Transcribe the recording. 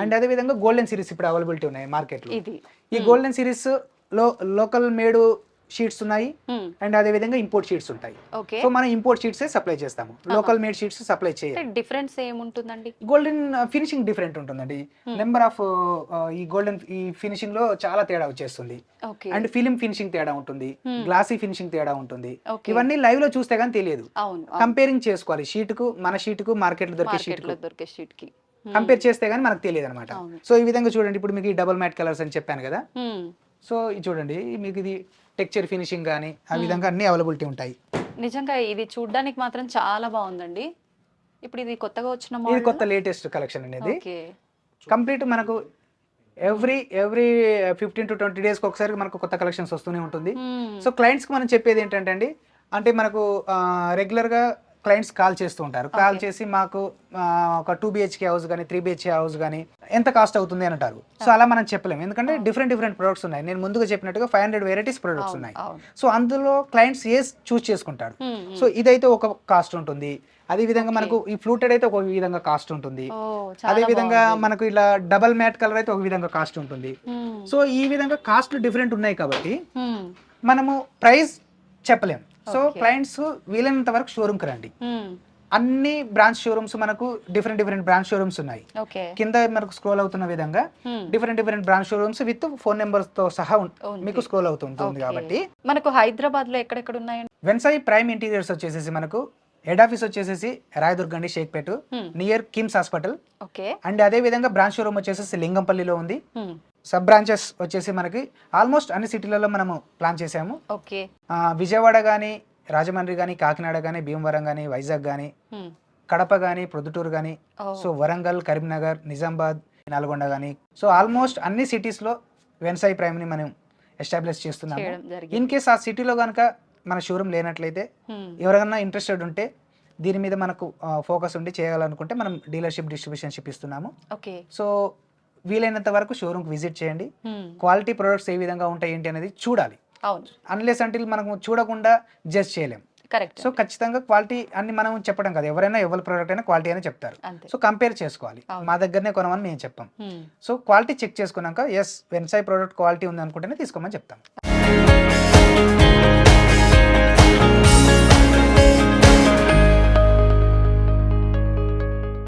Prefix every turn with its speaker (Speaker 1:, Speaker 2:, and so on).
Speaker 1: And అదే విధంగా golden series ఇప్పుడు అవైలబిలిటీ ఉన్నాయి మార్కెట్లో
Speaker 2: ఇది.
Speaker 1: ఈ గోల్డెన్ సిరీస్లో లోకల్ మేడ్ షీట్స్ ఉన్నాయి
Speaker 2: Hmm.
Speaker 1: అండ్ అదే విధంగా ఇంపోర్ట్ షీట్స్ ఉంటాయి. సో మనం ఇంపోర్ట్ షీట్స్ సప్లై చేస్తాము. లోకల్ మేడ్ షీట్స్ సప్లై చేయాలి
Speaker 2: డిఫరెన్స్ ఏముంటుందండి?
Speaker 1: గోల్డెన్ ఫినిషింగ్ డిఫరెంట్ ఉంటుందండి. నెంబర్ ఆఫ్ ఈ గోల్డెన్ ఈ ఫినిషింగ్లో చాలా తేడా వచ్చేస్తుంది. అండ్ ఫిలిం ఫినిషింగ్ తేడా ఉంటుంది. గ్లాసీ ఫినిషింగ్ తేడా ఉంటుంది. ఇవన్నీ లైవ్లో చూస్తే కానీ తెలియదు. కంపేరింగ్ చేసుకోవాలి. షీట్కు మన షీట్కు మార్కెట్లో దొరికే షీట్
Speaker 2: మార్కెట్లో దొరికే షీట్కి.
Speaker 1: కంపేర్ చేస్తే గానీ మనకు తెలియదు అనమాట. సో ఈ విధంగా చూడండి. ఇప్పుడు మీకు ఈ డబుల్ మ్యాట్ కలర్స్ అని చెప్పాను కదా.
Speaker 2: Hmm.
Speaker 1: సో ఇది చూడండి. మీకు ఇది టెక్చర్ ఫినిషింగ్ కానీ ఆ విధంగా అన్ని అవైలబిలిటీ ఉంటాయి.
Speaker 2: నిజంగా ఇది చూడ్డానికి మాత్రం చాలా బాగుందండి. ఇప్పుడు ఇది కొత్తగా వచ్చిన
Speaker 1: ఇది కొత్త లేటెస్ట్ కలెక్షన్ అనేది కంప్లీట్ మనకు every every fifteen to twenty డేస్కి ఒకసారి మనకు కొత్త కలెక్షన్స్ వస్తూనే ఉంటుంది.
Speaker 2: Hmm.
Speaker 1: సో క్లయింట్స్కి మనం చెప్పేది ఏంటంటే అండి అంటే మనకు రెగ్యులర్గా క్లయింట్స్ కాల్ చేస్తూ ఉంటారు. కాల్ చేసి మాకు ఒక టూ బిహెచ్కే హౌస్ కానీ త్రీ బిహెచ్కే హౌస్ కానీ ఎంత కాస్ట్ అవుతుంది అని అంటారు. సో అలా మనం చెప్పలేము. ఎందుకంటే డిఫరెంట్ డిఫరెంట్ ప్రొడక్ట్స్ ఉన్నాయి. నేను ముందుగా చెప్పినట్టుగా ఫైవ్ హండ్రెడ్ వెరైటీస్ ప్రొడక్ట్స్ ఉన్నాయి. సో అందులో క్లయింట్స్ ఏ చూస్ చేసుకుంటాడు
Speaker 2: Hmm.
Speaker 1: సో ఇదైతే ఒక కాస్ట్ ఉంటుంది. అదే విధంగా మనకు ఈ ఫ్లూటెడ్ అయితే ఒక విధంగా కాస్ట్ ఉంటుంది. అదే విధంగా. మనకు ఇలా డబల్ మ్యాట్ కలర్ అయితే ఒక విధంగా కాస్ట్ ఉంటుంది.
Speaker 2: Hmm.
Speaker 1: సో ఈ విధంగా కాస్ట్ డిఫరెంట్ ఉన్నాయి కాబట్టి
Speaker 2: Hmm.
Speaker 1: మనము ప్రైస్ చెప్పలేం సో. క్లయింట్స్ వీలైనంత వరకు షోరూమ్కి రండి
Speaker 2: Hmm.
Speaker 1: అన్ని బ్రాంచ్ షోరూమ్స్ మనకు డిఫరెంట్ డిఫరెంట్ బ్రాంచ్ షోరూమ్స్ ఉన్నాయి కింద మనకు స్క్రోల్ అవుతున్న విధంగా. Different different branch showrooms with phone నెంబర్స్తో సహా. మీకు స్క్రోల్ అవుతుంటుంది
Speaker 2: Okay.
Speaker 1: కాబట్టి
Speaker 2: మనకు హైదరాబాద్లో ఎక్కడెక్కడ ఉన్నాయండి
Speaker 1: వెన్సాయి ప్రైమ్ ఇంటీరియర్స్ వచ్చేసేసి మనకు హెడ్ ఆఫీస్ వచ్చేసేసి రాయదుర్గ అండి Shaikpet. Near KIMS hospital and అదే విధంగా బ్రాంచ్ షోరూమ్ వచ్చేసి లింగంపల్లిలో ఉంది
Speaker 2: Hmm.
Speaker 1: సబ్ బ్రాంచెస్ వచ్చేసి మనకి ఆల్మోస్ట్ అన్ని సిటీలలో మనము ప్లాన్ చేసాము.
Speaker 2: ఓకే.
Speaker 1: విజయవాడ కానీ రాజమండ్రి కానీ కాకినాడ కానీ భీమవరం కానీ వైజాగ్ కానీ. కడప కానీ ప్రొద్దుటూరు కానీ. సో వరంగల్ కరీంనగర్ నిజామాబాద్ నల్గొండ కానీ సో ఆల్మోస్ట్ అన్ని సిటీస్లో వెన్సాయి ప్రైమ్ని మనం ఎస్టాబ్లిష్ చేస్తున్నాము. ఇన్ కేస్ ఆ సిటీలో కనుక మన షోరూమ్ లేనట్లయితే. ఎవరైనా ఇంట్రెస్టెడ్ ఉంటే దీని మీద మనకు ఫోకస్ ఉండి చేయాలనుకుంటే మనం డీలర్షిప్ డిస్ట్రిబ్యూషన్షిప్ ఇస్తున్నాము.
Speaker 2: ఓకే.
Speaker 1: సో వీలైనంత వరకు షోరూమ్కి విజిట్ చేయండి.
Speaker 2: Hmm.
Speaker 1: క్వాలిటీ ప్రొడక్ట్స్ ఏ విధంగా ఉంటాయి ఏంటి అనేది చూడాలి. అన్లెస్ అంటే మనకు చూడకుండా జడ్జ్ చేయలేం.
Speaker 2: కరెక్ట్
Speaker 1: సో ఖచ్చితంగా క్వాలిటీ అన్ని మనం చెప్పడం కదా. ఎవరైనా ఎవరి ప్రోడక్ట్ అయినా క్వాలిటీ అయినా చెప్తారు. సో కంపేర్ చేసుకోవాలి. మా దగ్గరనే కొనమని మేము చెప్పాం.
Speaker 2: Hmm.
Speaker 1: సో క్వాలిటీ చెక్ చేసుకున్నాక ఎస్ వెన్సాయి ప్రోడక్ట్ క్వాలిటీ ఉంది అనుకుంటేనే తీసుకోమని చెప్తాం.